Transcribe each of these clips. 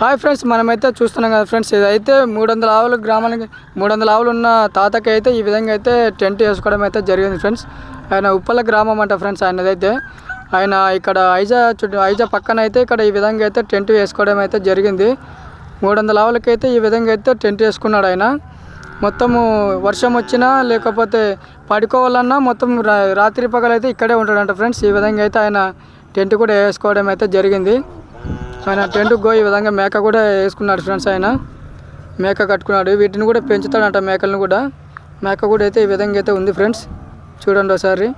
Hi friends మనమైతే చూస్తున్నాం కదా ఫ్రెండ్స్ ఇదైతే మూడు వందల ఆవులు గ్రామానికి మూడు వందల ఆవులు ఉన్న తాతకి అయితే ఈ విధంగా అయితే టెంట్ వేసుకోవడం అయితే జరిగింది ఫ్రెండ్స్ ఆయన ఉప్పల గ్రామం అంట ఫ్రెండ్స్ ఆయనదైతే. ఆయన ఇక్కడ ఐజా చుట్టూ ఐజా పక్కన అయితే ఇక్కడ ఈ విధంగా అయితే టెంట్ వేసుకోవడం అయితే జరిగింది. మూడు వందల ఆవులకైతే ఈ విధంగా అయితే టెంట్ వేసుకున్నాడు ఆయన. మొత్తము వర్షం వచ్చినా లేకపోతే పడుకోవాలన్నా మొత్తం రాత్రి పగలైతే ఇక్కడే ఉంటాడంట ఫ్రెండ్స్ ఈ విధంగా అయితే ఆయన టెంట్ కూడా వేసుకోవడం అయితే జరిగింది. ఆయన టెంట్కి గో ఈ విధంగా మేక కూడా వేసుకున్నాడు ఫ్రెండ్స్ ఆయన. మేక కట్టుకున్నాడు. వీటిని కూడా పెంచుతాడంట మేకలను కూడా. మేక కూడా అయితే ఈ విధంగా అయితే ఉంది ఫ్రెండ్స్. చూడండి ఒకసారి.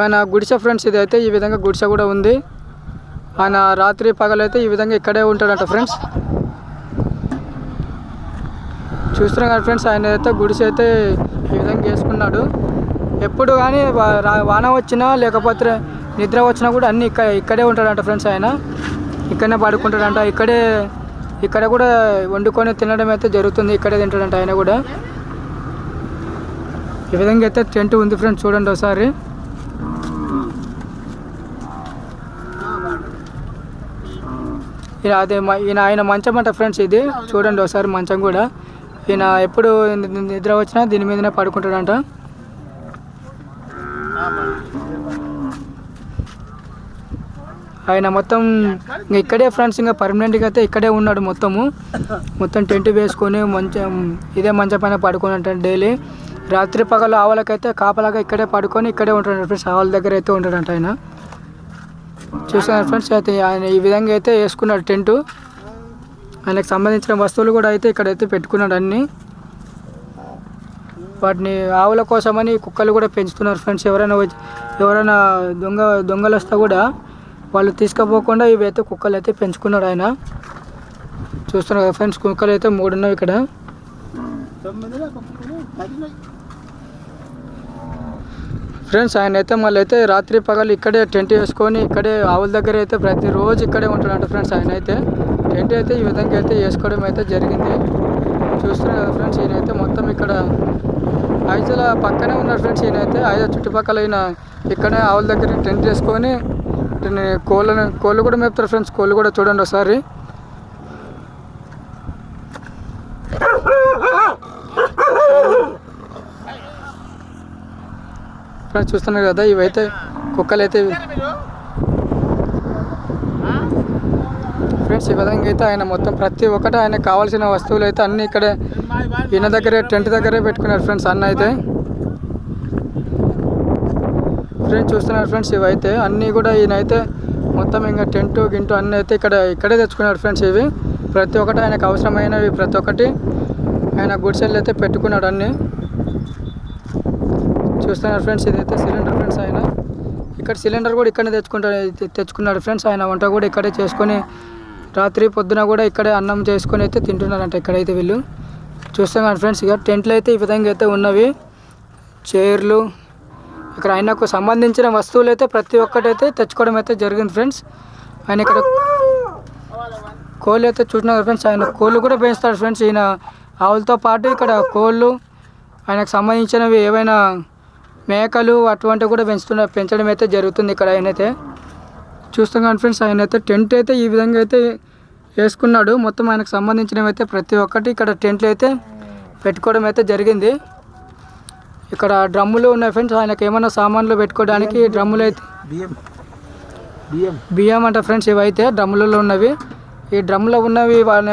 ఆయన గుడిసె ఫ్రెండ్స్ ఇది అయితే ఈ విధంగా గుడిసె కూడా ఉంది. ఆయన రాత్రి పగలైతే ఈ విధంగా ఇక్కడే ఉంటాడంట ఫ్రెండ్స్. చూస్తున్నాం కదా ఫ్రెండ్స్ ఆయన అయితే గుడిసె అయితే ఈ విధంగా వేసుకున్నాడు. ఎప్పుడు కానీ వాన వచ్చినా లేకపోతే నిద్ర వచ్చినా కూడా అన్నీ ఇక్కడ ఇక్కడే ఉంటాడంట ఫ్రెండ్స్ ఆయన. ఇక్కడనే పడుకుంటాడంట. ఇక్కడే ఇక్కడ కూడా వండుకొని తినడం అయితే జరుగుతుంది. ఇక్కడే తింటాడంట ఆయన కూడా. ఈ విధంగా అయితే టెంట్ ఉంది ఫ్రెండ్స్ చూడండి ఒకసారి. ఈయన అదే మ- ఈయన ఆయన మంచం అంట ఫ్రెండ్స్ ఇది. చూడండి ఒకసారి మంచం కూడా. ఈయన ఎప్పుడు నిద్ర వచ్చినా దీని మీదనే పడుకుంటాడంట. ఆయన మొత్తం ఇక్కడే ఫ్రెండ్స్ ఇంకా పర్మనెంట్గా అయితే ఇక్కడే ఉన్నాడు మొత్తము. మొత్తం టెంట్ వేసుకొని మంచం ఇదే మంచం పైన పడుకొని ఉంటాడు డైలీ. రాత్రి పగలు ఆవులకైతే కాపలాగా ఇక్కడే పడుకొని ఇక్కడే ఉంటాడు ఫ్రెండ్స్ ఆవుల దగ్గర అయితే ఉంటాడంట ఆయన. చూసాను ఫ్రెండ్స్ అయితే ఆయన ఈ విధంగా అయితే వేసుకున్నాడు టెంటు. ఆయనకు సంబంధించిన వస్తువులు కూడా అయితే ఇక్కడైతే పెట్టుకున్నాడు అన్నీ. వాటిని ఆవుల కోసమని కుక్కలు కూడా పెంచుతున్నారు ఫ్రెండ్స్ ఎవరైనా ఎవరైనా దొంగ దొంగలు వస్తే కూడా వాళ్ళు తీసుకుపోకుండా ఇవి అయితే కుక్కలు అయితే పెంచుకున్నాడు ఆయన. చూస్తున్నారు కదా ఫ్రెండ్స్ కుక్కలు అయితే మూడు ఉన్నాయి ఇక్కడ. ఫ్రెండ్స్ ఆయన అయితే మళ్ళీ అయితే రాత్రి పగలు ఇక్కడే టెంట్ వేసుకొని ఇక్కడే ఆవుల దగ్గర అయితే ప్రతిరోజు ఇక్కడే ఉంటాడంట ఫ్రెండ్స్ ఆయన అయితే టెంట్ అయితే ఈ విధంగా అయితే వేసుకోవడం అయితే జరిగింది. చూస్తున్నారు కదా ఫ్రెండ్స్ ఈయన అయితే మొత్తం ఇక్కడ ఐజల పక్కనే ఉన్నాడు ఫ్రెండ్స్ ఈయన అయితే ఐజా చుట్టుపక్కల ఈయన ఇక్కడే ఆవుల దగ్గర టెంట్ వేసుకొని వాటిని కోళ్ళని కోళ్ళు కూడా మేపుతారు ఫ్రెండ్స్ కోళ్ళు కూడా చూడండి ఒకసారి. ఫ్రెండ్స్ చూస్తున్నారు కదా ఇవైతే కుక్కలు అయితే ఫ్రెండ్స్ ఈ విధంగా అయితే ఆయన మొత్తం ప్రతి ఒక్కటి ఆయన కావాల్సిన వస్తువులు అయితే అన్నీ ఇక్కడే ఈయన దగ్గరే టెంట్ దగ్గరే పెట్టుకున్నారు ఫ్రెండ్స్ అన్న అయితే. ఫ్రెండ్స్ చూస్తున్నారు ఫ్రెండ్స్ ఇవైతే అన్నీ కూడా ఈయన అయితే మొత్తం ఇంకా టెంట్ గింటు అన్నీ అయితే ఇక్కడ ఇక్కడే తెచ్చుకున్నాడు ఫ్రెండ్స్ ఇవి. ప్రతి ఒక్కటి ఆయనకు అవసరమైనవి ప్రతి ఒక్కటి ఆయన గుడిసెలు అయితే పెట్టుకున్నాడు అన్నీ. చూస్తున్నారు ఫ్రెండ్స్ ఇదైతే సిలిండర్ ఫ్రెండ్స్ ఆయన. ఇక్కడ సిలిండర్ కూడా ఇక్కడనే తెచ్చుకుంటాడు తెచ్చుకున్నాడు ఫ్రెండ్స్ ఆయన. వంట కూడా ఇక్కడే చేసుకొని రాత్రి పొద్దున కూడా ఇక్కడే అన్నం చేసుకొని అయితే తింటున్నారంట ఇక్కడైతే వీళ్ళు. చూస్తున్నాను ఫ్రెండ్స్ ఇక టెంట్లు అయితే ఈ విధంగా అయితే ఉన్నవి. చైర్లు ఇక్కడ ఆయనకు సంబంధించిన వస్తువులు అయితే ప్రతి ఒక్కటైతే తెచ్చుకోవడం అయితే జరిగింది ఫ్రెండ్స్. ఆయన ఇక్కడ కోళ్ళు అయితే చూసినారు ఫ్రెండ్స్. ఆయన కోళ్ళు కూడా పెంచుతాడు ఫ్రెండ్స్. ఈయన ఆవులతో పాటు ఇక్కడ కోళ్ళు ఆయనకు సంబంధించినవి ఏవైనా మేకలు అటువంటివి కూడా పెంచుతున్న పెంచడం అయితే జరుగుతుంది ఇక్కడ ఆయనైతే. చూస్తున్నాను ఫ్రెండ్స్ ఆయన అయితే టెంట్ అయితే ఈ విధంగా అయితే వేసుకున్నాడు. మొత్తం ఆయనకు సంబంధించినవి అయితే ప్రతి ఒక్కటి ఇక్కడ టెంట్లు అయితే పెట్టుకోవడం అయితే జరిగింది. ఇక్కడ డ్రమ్ములు ఉన్నాయి ఫ్రెండ్స్. ఆయనకి ఏమైనా సామాన్లు పెట్టుకోవడానికి డ్రమ్ములు అయితే బియ్యం. బియ్యం. బియ్యం అంట ఫ్రెండ్స్ ఇవైతే డ్రమ్ములలో ఉన్నవి. ఈ డ్రమ్లో ఉన్నవి వాళ్ళ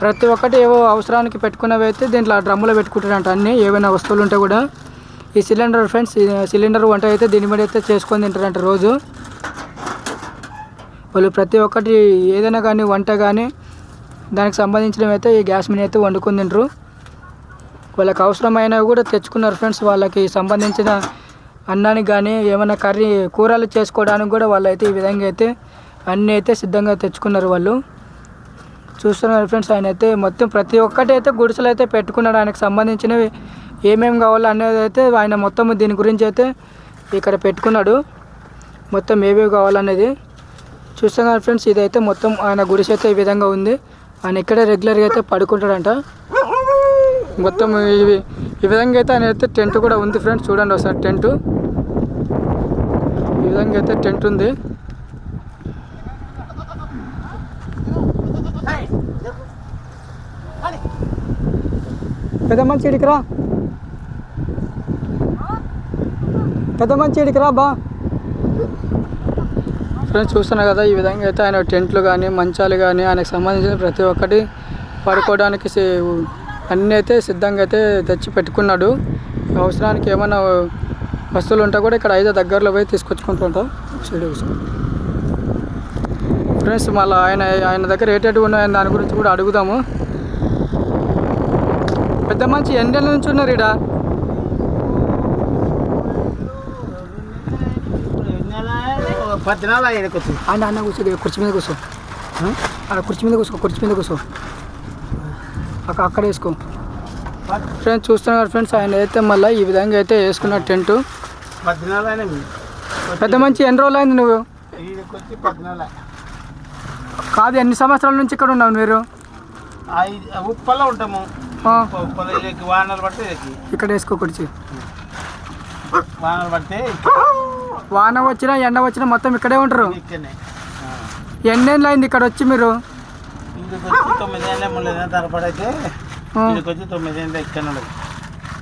ప్రతి ఒక్కటి ఏవో అవసరానికి పెట్టుకున్నవి అయితే దీంట్లో ఆ డ్రమ్ములో పెట్టుకుంటారంట అన్ని. ఏవైనా వస్తువులు ఉంటే కూడా. ఈ సిలిండర్ ఫ్రెండ్స్ సిలిండర్ వంట అయితే దీని మీద అయితే చేసుకొని తింటారంట రోజు. వాళ్ళు ప్రతి ఒక్కటి ఏదైనా కానీ వంట కానీ దానికి సంబంధించినవి అయితే ఈ గ్యాస్ మీద అయితే వండుకొని తింటారు. వాళ్ళకి అవసరమైనవి కూడా తెచ్చుకున్నారు ఫ్రెండ్స్. వాళ్ళకి సంబంధించిన అన్నానికి కానీ ఏమైనా కర్రీ కూరలు చేసుకోవడానికి కూడా వాళ్ళు అయితే ఈ విధంగా అయితే అన్నీ అయితే సిద్ధంగా తెచ్చుకున్నారు వాళ్ళు. చూస్తున్నారు ఫ్రెండ్స్ ఆయన అయితే మొత్తం ప్రతి ఒక్కటి అయితే గుడిసెలు అయితే పెట్టుకున్నాడు. ఆయనకు సంబంధించినవి ఏమేమి కావాలో అనేది అయితే ఆయన మొత్తం దీని గురించి అయితే ఇక్కడ పెట్టుకున్నాడు. మొత్తం ఏవేవి కావాలనేది చూస్తున్నారు ఫ్రెండ్స్. ఇదైతే మొత్తం ఆయన గుడిసె అయితే ఈ విధంగా ఉంది. ఆయన ఇక్కడే రెగ్యులర్గా అయితే పడుకుంటాడంట. మొత్తం ఇవి ఈ విధంగా అయితే ఆయన అయితే టెంట్ కూడా ఉంది ఫ్రెండ్స్. చూడండి ఒకసారి టెంట్. ఈ విధంగా అయితే టెంట్ ఉంది. పెద్ద మంచి ఇడికిరా పెద్ద మంచి ఇడికిరా బా. ఫ్రెండ్స్ చూస్తున్నా కదా ఈ విధంగా అయితే ఆయన టెంట్లు కానీ మంచాలు కానీ ఆయనకు సంబంధించిన ప్రతి ఒక్కటి పడుకోవడానికి అన్నీ అయితే సిద్ధంగా అయితే తెచ్చి పెట్టుకున్నాడు. అవసరానికి ఏమైనా వస్తువులు ఉంటే కూడా ఇక్కడ అయితే దగ్గరలో పోయి తీసుకొచ్చుకుంటుంటా. సైడ్ కూర్చో. ఫ్రెండ్స్ మళ్ళీ ఆయన ఆయన దగ్గర ఏటేటి ఉన్నాయని దాని గురించి కూడా అడుగుదాము. పెద్ద మంచి ఎండల నుంచి ఉన్నారు ఇడా పద్నాలుగు ఆయన అన్న కూర్చో ఇక్కడ కుర్చీ మీద కూర్చో. అక్కడ కుర్చీ మీద కూర్చో కుర్చీ మీద కూర్చో. అక్కడ అక్కడ వేసుకో. ఫ్రెండ్స్ చూస్తున్నారు ఫ్రెండ్స్ ఆయన అయితే మళ్ళీ ఈ విధంగా అయితే వేసుకున్న టెంట్. పెద్ద మంచి ఎన్ని రోజులు అయింది నువ్వు. కాదు ఎన్ని సంవత్సరాల నుంచి ఇక్కడ ఉన్నావు మీరు? ఉప్పల్లో ఉంటాము వానలు పడితే ఇక్కడ వేసుకో వానలు పడితే వాన వచ్చినా ఎండ వచ్చినా మొత్తం ఇక్కడే ఉంటారు. ఎన్నేళ్ళు అయింది ఇక్కడ వచ్చి మీరు? ఇంటికి వచ్చి తొమ్మిది ఏళ్ళ ముళ్ళేళ్ళ తరపడైతే ఆ, ఇంటికి వచ్చి తొమ్మిది ఏళ్ళ ఇక్కడ ఉన్నది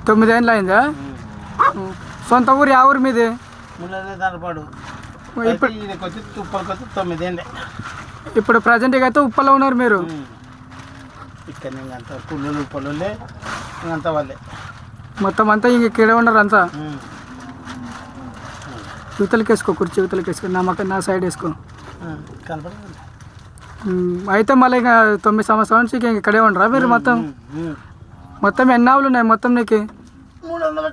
తొమ్మిదేళ్ళు అయిందా. సొంత ఊరు యా ఊరు మీది? తరపడు. ఇప్పుడు వచ్చి వచ్చి ప్రజెంట్గా అయితే ఉప్పలో ఉన్నారు మీరు. ఇక్కడ వాళ్ళే. మొత్తం అంతా ఇంక ఇక్కడే ఉన్నారు అంతా. యువతలకి వేసుకో కుర్చీ యువతలకి వేసుకో నా మక్క నా సైడ్ వేసుకో. కనపడదు. అయితే మళ్ళీ ఇంకా తొమ్మిది సంవత్సరాల నుంచి ఇంక ఇక్కడే ఉండరా మీరు మొత్తం. మొత్తం ఎన్ని ఆవులు ఉన్నాయి మొత్తం నీకు? మూడు వందల